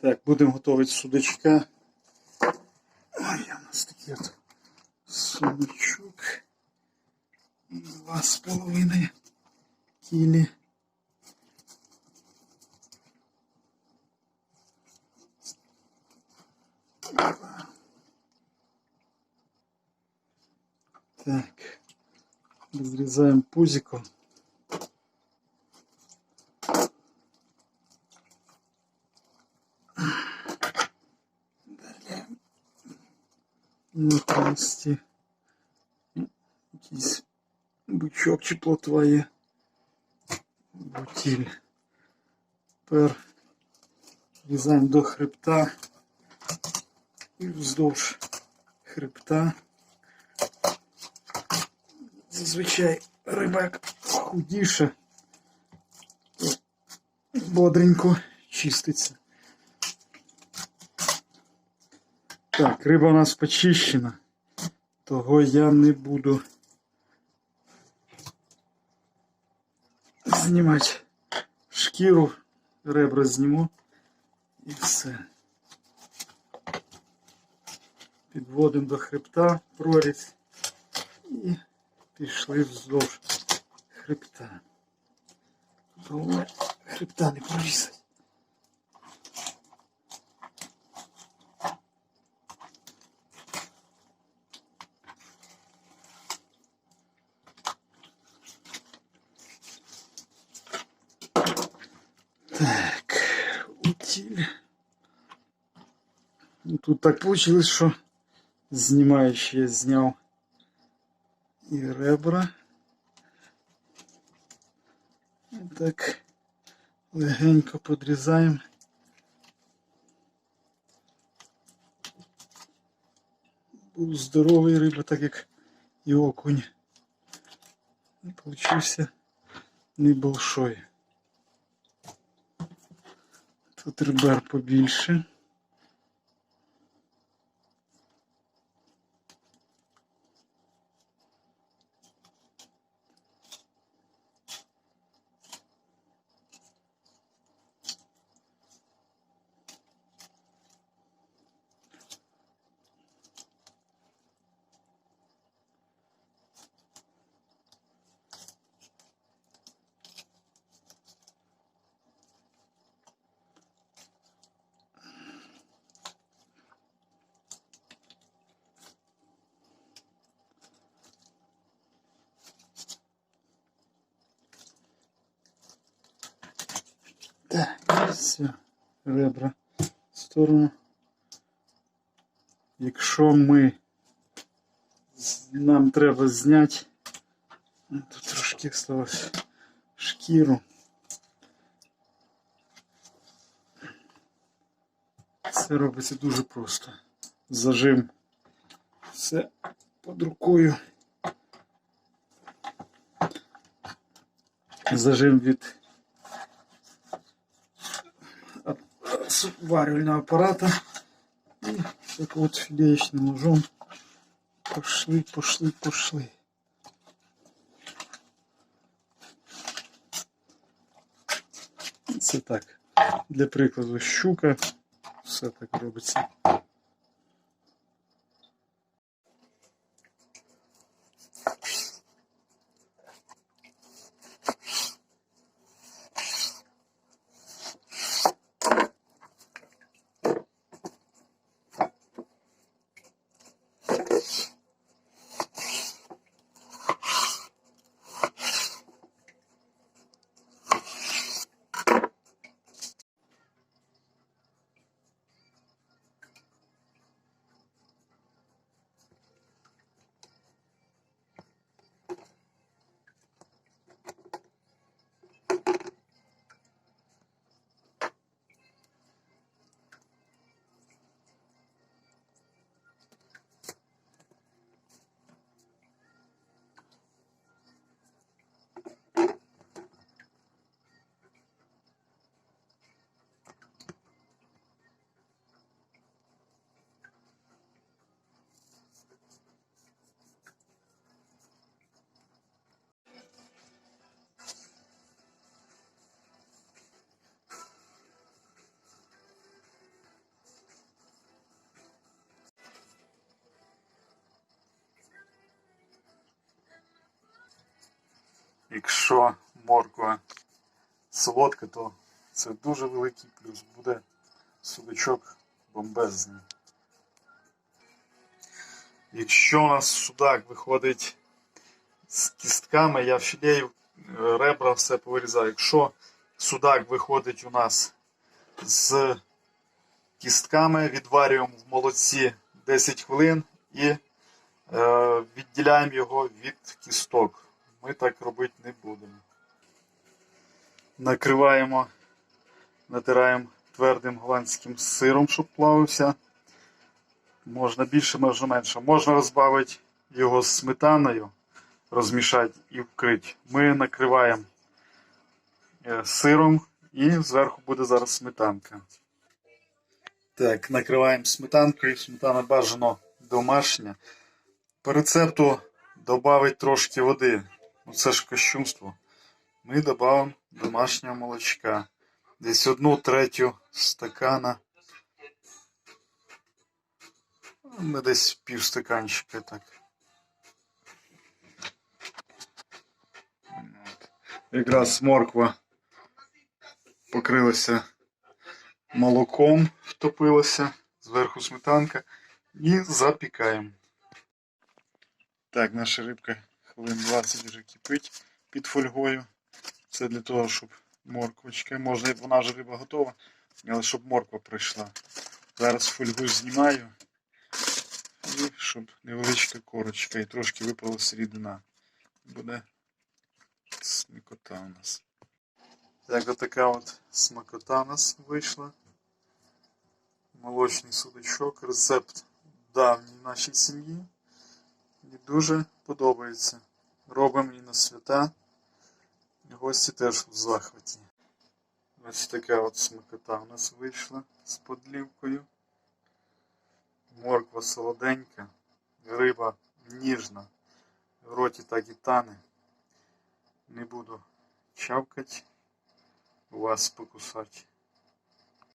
Так, будемо готувати судачка. Ой, у нас такий от судачок. Два з половиною кілі. Так, разрезаем пузико. На хвості. Якийсь бичок чи плотва є. Бутіль. Тепер різаємо до хребта і вздовж хребта. Зазвичай рибак худіше, бодренько чиститься. Так, риба у нас почищена, того я не буду знімати шкіру, ребра зніму і все. Підводимо до хребта прорізь і пішли вздовж хребта. Хребта не прорізати. Так, Ну, Тут так получилось, що знімаючи я зняв і ребра. Так легенько подрізаємо. Був здоровий риба, так як і окунь. Получився небольшой. Тут ребер побільше. Все, ребра в сторону. Якщо ми нам треба зняти, ну, тут трошки осталось шкіру. Це робиться дуже просто. Зажим все під рукою. Зажим від варювального аппарата. И так вот филеечным ножом пошли, пошли, пошли. Це так. Для прикладу щука. Все так робиться. Якщо морква солодка, то це дуже великий плюс. Буде судачок бомбезний. Якщо у нас судак виходить з кістками, я філею е, ребра все повирізаю. Якщо судак виходить у нас з кістками, відварюємо в молоці 10 хвилин і е, відділяємо його від кісток. Ми так робити не будемо. Накриваємо, натираємо твердим голландським сиром, щоб плавився. Можна більше, можна менше. Можна розбавити його з сметаною, розмішати і вкрити. Ми накриваємо е, сиром і зверху буде зараз сметанка. Так, накриваємо сметанкою. Сметана бажано домашня. По рецепту додати трошки води. Ну це ж кощунство. Ми додамо домашнього молочка. Десь одну третю стакана. Ну, десь пів стаканчика так. Якраз морква покрилася молоком, втопилася, зверху сметанка і запікаємо. Так, наша рибка хвилин 20 вже кипить під фольгою. Це для того, щоб морквочка, можна, вона вже риба готова, але щоб морква прийшла. Зараз фольгу знімаю. І щоб невеличка корочка і трошки випалася рідина. Буде смакота у нас. Так, отака от смакота у нас вийшла. Молочний судачок. Рецепт давній нашій сім'ї. Мені дуже подобається. Робимо і на свята. Гості теж в захваті. Ось така от смакота у нас вийшла з подлівкою. Морква солоденька, риба ніжна, в роті так і тане. Не буду чавкать, вас покусати.